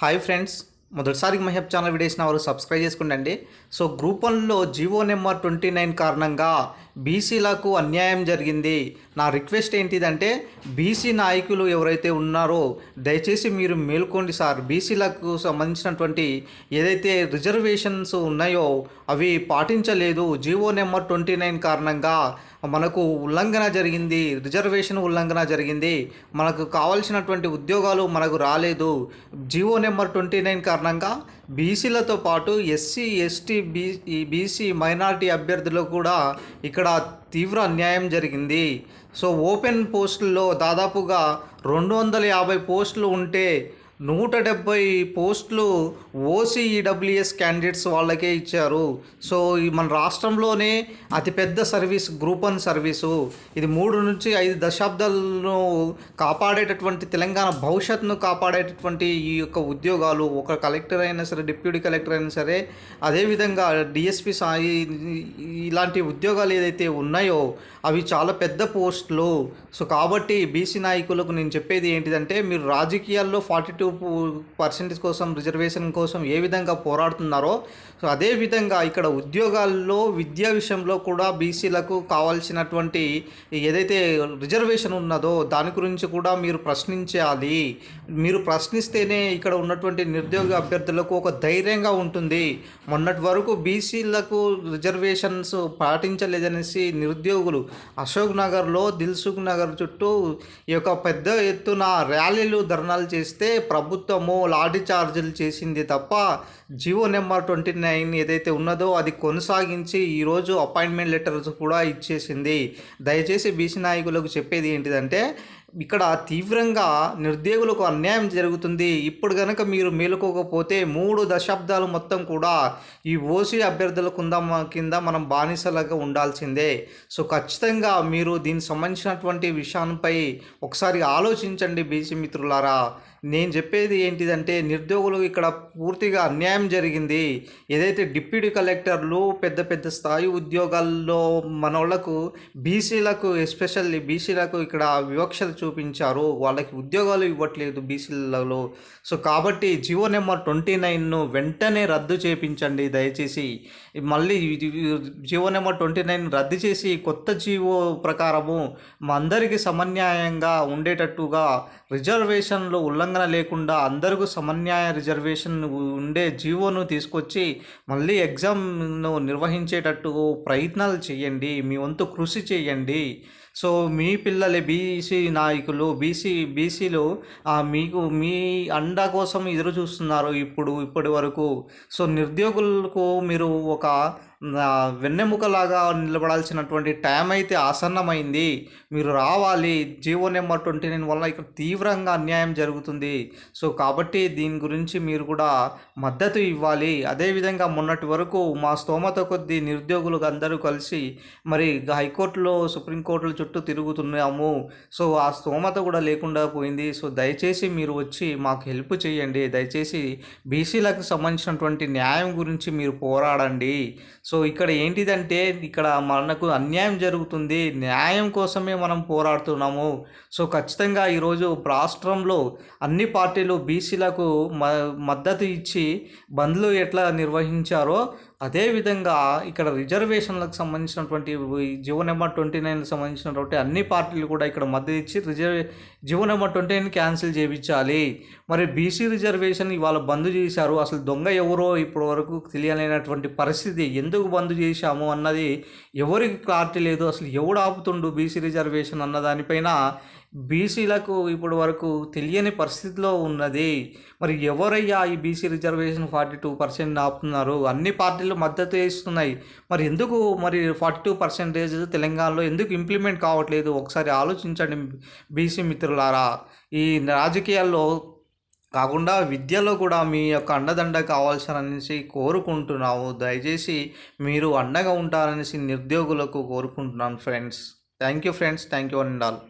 Hi friends మొదటిసారి మహబ్ channel videos నా వారు సబ్స్క్రైబ్ చేసుకోండి సో గ్రూప్ వన్లో జీవో నెంబర్ ట్వంటీ నైన్ కారణంగా బీసీలకు అన్యాయం జరిగింది. నా రిక్వెస్ట్ ఏంటిదంటే బీసీ నాయకులు ఎవరైతే ఉన్నారో దయచేసి మీరు మేల్కోండి సార్. బీసీలకు సంబంధించినటువంటి ఏదైతే రిజర్వేషన్స్ ఉన్నాయో అవి పాటించలేదు. జీవో నెంబర్ ట్వంటీ నైన్ కారణంగా మనకు ఉల్లంఘన జరిగింది. రిజర్వేషన్ ఉల్లంఘన జరిగింది. మనకు కావాల్సినటువంటి ఉద్యోగాలు మనకు రాలేదు. జీవో నెంబర్ ట్వంటీ నైన్ కారణంగా కారణంగా బీసీలతో పాటు SC ST B E BC minority అభ్యర్థులు కూడా ఇక్కడ తీవ్ర అన్యాయం జరిగింది. సో ఓపెన్ పోస్టుల్లో దాదాపుగా రెండు వందల యాభై పోస్టులు ఉంటే నూట డెబ్బై పోస్టులు ఓసీఈడబ్ల్యూఎస్ క్యాండిడేట్స్ వాళ్ళకే ఇచ్చారు. సో ఈ మన రాష్ట్రంలోనే అతిపెద్ద సర్వీస్ గ్రూప్ వన్ సర్వీసు. ఇది మూడు నుంచి ఐదు దశాబ్దాలను కాపాడేటటువంటి తెలంగాణ భవిష్యత్తును కాపాడేటటువంటి ఈ యొక్క ఉద్యోగాలు ఒక కలెక్టర్ అయినా సరే డిప్యూటీ కలెక్టర్ అయినా సరే అదేవిధంగా డిఎస్పి సాయి ఇలాంటి ఉద్యోగాలు ఏదైతే ఉన్నాయో అవి చాలా పెద్ద పోస్టులు. సో కాబట్టి బీసీ నాయకులకు నేను చెప్పేది ఏంటిదంటే మీరు రాజకీయాల్లో ఫార్టీ టూ పర్సెంటేజ్ కోసం రిజర్వేషన్ కోసం ఏ విధంగా పోరాడుతున్నారో సో అదేవిధంగా ఇక్కడ ఉద్యోగాల్లో విద్యా విషయంలో కూడా బీసీలకు కావాల్సినటువంటి ఏదైతే రిజర్వేషన్ ఉన్నదో దాని గురించి కూడా మీరు ప్రశ్నించాలి. మీరు ప్రశ్నిస్తేనే ఇక్కడ ఉన్నటువంటి నిరుద్యోగ అభ్యర్థులకు ఒక ధైర్యంగా ఉంటుంది. మొన్నటి వరకు బీసీలకు రిజర్వేషన్స్ పాటించలేదనేసి నిరుద్యోగులు అశోక్ నగర్లో దిల్సుఖ్ నగర్ చుట్టూ ఈ యొక్క పెద్ద ఎత్తున ర్యాలీలు ధర్నాలు చేస్తే ప్రభుత్వము లాఠీ చార్జీలు చేసింది తప్ప జియో నెంబర్ ట్వంటీ నైన్ ఏదైతే ఉన్నదో అది కొనసాగించి ఈరోజు అపాయింట్మెంట్ లెటర్స్ కూడా ఇచ్చేసింది. దయచేసి బీసీ నాయకులకు చెప్పేది ఏంటిదంటే ఇక్కడ తీవ్రంగా నిరుద్యోగులకు అన్యాయం జరుగుతుంది. ఇప్పుడు కనుక మీరు మేలుకోకపోతే మూడు దశాబ్దాలు మొత్తం కూడా ఈ ఓసీ అభ్యర్థుల కింద కింద మనం బానిసలుగా ఉండాల్సిందే. సో ఖచ్చితంగా మీరు దీనికి సంబంధించినటువంటి విషయంపై ఒకసారి ఆలోచించండి బీసీ మిత్రులారా. నేను చెప్పేది ఏంటిదంటే నిరుద్యోగులు ఇక్కడ పూర్తిగా అన్యాయం జరిగింది. ఏదైతే డిప్యూటీ కలెక్టర్లు పెద్ద పెద్ద స్థాయి ఉద్యోగాల్లో మనోళ్ళకు బీసీలకు ఎస్పెషల్లీ బీసీలకు ఇక్కడ వివక్షత చూపించారు. వాళ్ళకి ఉద్యోగాలు ఇవ్వట్లేదు బీసీలలో. సో కాబట్టి జియో నెంబర్ ట్వంటీ నైన్ను వెంటనే రద్దు చేపించండి దయచేసి. మళ్ళీ జియో నెంబర్ ట్వంటీ నైన్ రద్దు చేసి కొత్త జీవో ప్రకారము మా అందరికీ సమన్యాయంగా ఉండేటట్టుగా రిజర్వేషన్లు ఉల్లంఘన లేకుండా అందరికీ సమన్యాయ రిజర్వేషన్ ఉండే జీవోను తీసుకొచ్చి మళ్ళీ ఎగ్జామ్ను నిర్వహించేటట్టు ప్రయత్నాలు చేయండి. మీ వంతు కృషి చేయండి. సో మీ పిల్లలే బీసీ నాయకులు బీసీ బీసీలు మీకు మీ అండ కోసం ఎదురు చూస్తున్నారు ఇప్పుడు ఇప్పటి వరకు. సో నిరుద్యోగులకు మీరు ఒక వెన్నెముకలాగా నిలబడాల్సినటువంటి టైం అయితే ఆసన్నమైంది. మీరు రావాలి. జీవో నెంబర్ ట్వంటీ నైన్ వల్ల ఇక్కడ తీవ్రంగా అన్యాయం జరుగుతుంది. సో కాబట్టి దీని గురించి మీరు కూడా మద్దతు ఇవ్వాలి. అదేవిధంగా మొన్నటి వరకు మా స్తోమత కొద్దీ నిరుద్యోగులు అందరూ కలిసి మరి హైకోర్టులో సుప్రీంకోర్టులో చుట్టూ తిరుగుతున్నాము సో ఆ స్తోమత కూడా లేకుండా పోయింది. సో దయచేసి మీరు వచ్చి మాకు హెల్ప్ చేయండి. దయచేసి బీసీలకు సంబంధించినటువంటి న్యాయం గురించి మీరు పోరాడండి. సో ఇక్కడ ఏంటిదంటే ఇక్కడ మనకు అన్యాయం జరుగుతుంది. న్యాయం కోసమే మనం పోరాడుతున్నాము. సో ఖచ్చితంగా ఈరోజు రాష్ట్రంలో అన్ని పార్టీలు బీసీలకు మద్దతు ఇచ్చి బంద్లు ఎట్లా నిర్వహించారో అదేవిధంగా ఇక్కడ రిజర్వేషన్లకు సంబంధించినటువంటి జీవో నెంబర్ ట్వంటీ నైన్కి సంబంధించినటువంటి అన్ని పార్టీలు కూడా ఇక్కడ మద్దతు ఇచ్చి రిజర్వే జీవో నెంబర్ ట్వంటీ క్యాన్సిల్ చేయించాలి మరి బీసీ రిజర్వేషన్ ఇవాళ బంద్ చేశారు. అసలు దొంగ ఎవరో ఇప్పటి వరకు తెలియలేనటువంటి పరిస్థితి. ఎందుకు బంద్ చేశాము అన్నది ఎవరికి క్లారిటీ లేదు. అసలు ఎవడు ఆపుతుండు బీసీ రిజర్వేషన్ అన్న దానిపైన బీసీలకు ఇప్పటి వరకు తెలియని పరిస్థితిలో ఉన్నది. మరి ఎవరయ్యా ఈ BC reservation forty two percent ఆపుతున్నారు? అన్ని పార్టీలు మద్దతు ఇస్తున్నాయి మరి ఎందుకు మరి ఫార్టీ టూ పర్సెంటేజ్ తెలంగాణలో ఎందుకు ఇంప్లిమెంట్ కావట్లేదు? ఒకసారి ఆలోచించండి బీసీ మిత్రులారా. ఈ రాజకీయాల్లో కాకుండా విద్యలో కూడా మీ యొక్క అండదండ కావాల్సిననేసి కోరుకుంటున్నాము. దయచేసి మీరు అండగా ఉంటారనేసి నిరుద్యోగులకు కోరుకుంటున్నాను friends. Thank you friends. Thank you and all.